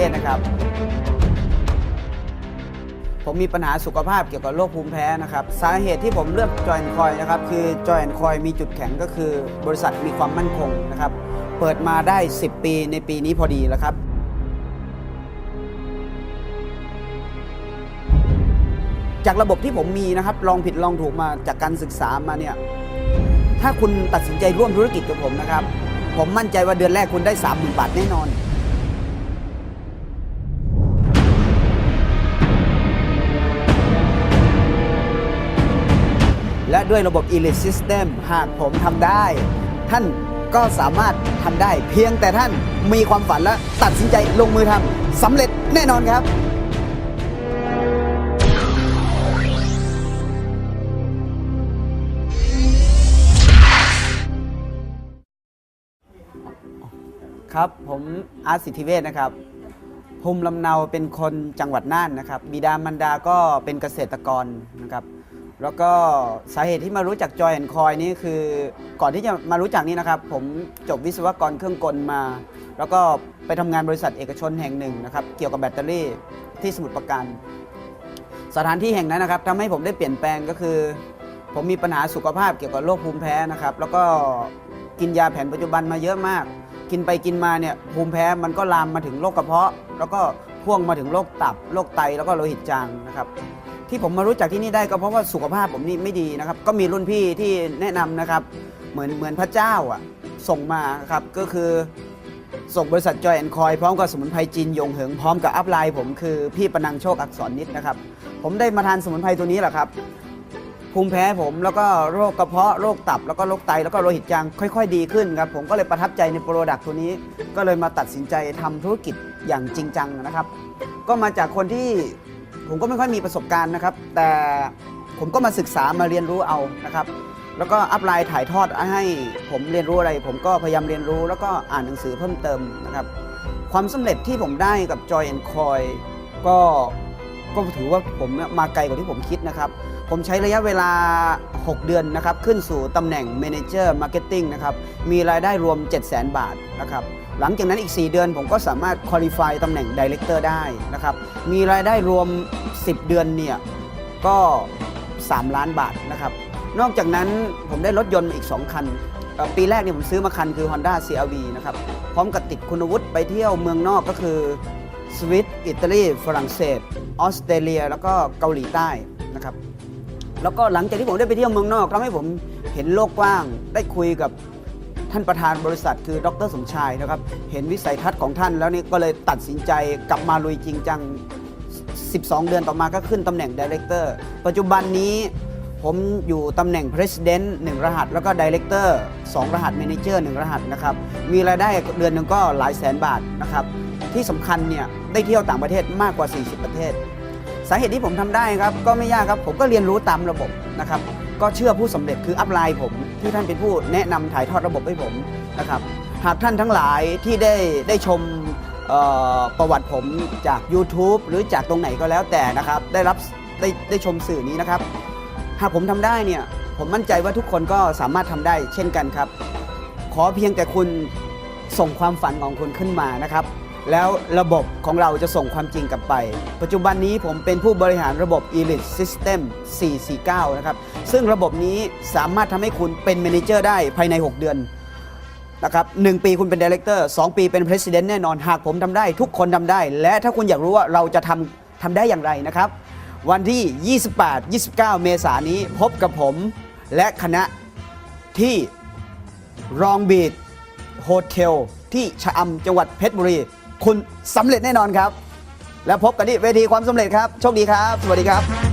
เวชนะครับ ผมมีปัญหาสุขภาพเกี่ยวกับโรคภูมิแพ้นะครับ สาเหตุที่ผมเลือกจอยแอนคอยนะครับ คือจอยแอนคอยมีจุดแข็งก็คือ บริษัทมีความมั่นคงนะครับ เปิดมาได้ 10 ปีในปีนี้พอดีแล้วครับจากระบบที่ผมมีนะครับ ลองผิดลองถูกมาจากการศึกษามาเนี่ย ถ้าคุณตัดสินใจร่วมธุรกิจกับผมนะครับ ผมมั่นใจว่าเดือนแรกคุณได้ 3 0,000 บาทแน่นอน และด้วยระบบ Elite System หากผมทำได้ ท่านก็สามารถทำได้ เพียงแต่ท่านมีความฝันและตัดสินใจลงมือทำสำเร็จแน่นอนครับครับ ผมอาร์ตสิทธิเวชนะครับภูมิลำเนาเป็นคนจังหวัดน่านนะครับ บิดามารดาก็เป็นเกษตรกรนะครับ แล้วก็สาเหตุที่มารู้จักจอยแอนคอยนี่คือก่อนที่จะมารู้จักนี่นะครับ ผมจบวิศวกรเครื่องกลมา แล้วก็ไปทำงานบริษัทเอกชนแห่งหนึ่งนะครับ เกี่ยวกับแบตเตอรี่ที่สมุทรปราการ สถานที่แห่งนั้นนะครับทำให้ผมได้เปลี่ยนแปลงก็คือ ผมมีปัญหาสุขภาพเกี่ยวกับโรคภูมิแพ้นะครับ แล้วก็กินยาแผนปัจจุบันมาเยอะมาก กินไปกินมาเนี่ยภูมิแพ้มันก็ลามมาถึงโรคกระเพาะ แล้วก็พ่วงมาถึงโรคตับโรคไตแล้วก็โลหิตจางนะครับ ที่ผมมารู้จักที่นี่ได้ก็เพราะว่าสุขภาพผมนี่ไม่ดีนะครับ ก็มีรุ่นพี่ที่แนะนำนะครับ เหมือนเหมือนพระเจ้าอะส่งมาครับก็คือส่งบริษัทจอยแอนคอยพร้อมกับสมุนไพรจีนยงเหิงพร้อมกับอัพไลน์ผมคือพี่ปนังโชคอักษรนิดนะครับ ผมได้มาทานสมุนไพรตัวนี้แหละครับ ภูมิแพ้ผมแล้วก็โรคกระเพาะโรคตับแล้วก็โรคไตแล้วก็โลหิตจางค่อย ๆ ดีขึ้นครับ ผมก็เลยประทับใจในโปรดักต์ตัวนี้ ก็เลยมาตัดสินใจทำธุรกิจอย่างจริงจังนะครับ ก็มาจากคนที่ ผมก็ไม่ค่อยมีประสบการณ์นะครับ แต่ผมก็มาศึกษามาเรียนรู้เอานะครับ แล้วก็อัพไลน์ถ่ายทอดให้ผมเรียนรู้อะไร ผมก็พยายามเรียนรู้แล้วก็อ่านหนังสือเพิ่มเติมนะครับ ความสำเร็จที่ผมได้กับ Joy and Coy ก็ก็ถือว่าผมมาไกลกว่าที่ผมคิดนะครับ ผมใช้ระยะเวลา 6 เดือนนะครับ ขึ้นสู่ตำแหน่ง Manager Marketing นะครับ มีรายได้รวม 700,000 บาทนะครับ หลังจากนั้นอีก 4 เดือนผมก็สามารถ Qualify ตำแหน่ง Director ได้นะครับ มีรายได้รวม 10 เดือนเนี่ยก็ 3 ล้านบาทนะครับ นอกจากนั้นผมได้รถยนต์อีก 2 คัน ปีแรกเนี่ยผมซื้อมาคันคือ Honda CRV นะครับ พร้อมกับติดคุณวุฒิไปเที่ยวเมืองนอกก็คือสวิตอิตาลีฝรั่งเศสออสเตรเลีย แล้วก็เกาหลีใต้นะครับแล้วก็หลังจากที่ผมได้ไปเที่ยวเมืองนอกทำให้ผมเห็นโลกกว้าง ได้คุยกับ ท่านประธานบริษัทคือดรสมชายนะครับเห็นวิสัยทัศน์ของท่านแล้วนี่ก็เลยตัดสินใจกลับมาลุยจริงจัง 12 เดือนต่อมาก็ขึ้นตำแหน่ง Director ปัจจุบันนี้ผมอยู่ตำแหน่ง President 1 รหัส แล้วก็ Director 2 รหัส Manager 1 รหัสนะครับ มีรายได้เดือนหนึ่งก็หลายแสนบาทนะครับ ที่สำคัญเนี่ยได้เที่ยวต่างประเทศมากกว่า 40 ประเทศ สาเหตุที่ผมทำได้ครับ ก็ไม่ยากครับ ผมก็เรียนรู้ตามระบบนะครับ ก็เชื่อผู้สำเร็จคืออัพไลน์ผมที่ท่านเป็นผู้แนะนำถ่ายทอดระบบให้ผมนะครับหากท่านทั้งหลายที่ได้ได้ชมประวัติผมจาก YouTube หรือจากตรงไหนก็แล้วแต่นะครับ ได้รับได้ได้ชมสื่อนี้นะครับ หากผมทำได้เนี่ย ผมมั่นใจว่าทุกคนก็สามารถทำได้เช่นกันครับ ขอเพียงแต่คุณส่งความฝันของคุณขึ้นมานะครับ แล้วระบบของเราจะส่งความจริงกลับไป ปัจจุบันนี้ผมเป็นผู้บริหารระบบ Elite System 449 นะครับ ซึ่งระบบนี้สามารถทำให้คุณเป็น Manager ได้ภายใน 6 เดือนนะครับหนึ่งปีคุณเป็น Director 2ปีเป็น President แน่นอน หากผมทำได้ ทุกคนทำได้ และถ้าคุณอยากรู้ว่าเราจะทำทำได้อย่างไรนะครับ วันที่ 28 29 เมษายนนี้พบกับผมและคณะที่รองบีดโฮเทลที่ชะอำจังหวัดเพชรบุรี คุณสำเร็จแน่นอนครับ แล้วพบกันที่เวทีความสำเร็จครับ โชคดีครับ สวัสดีครับ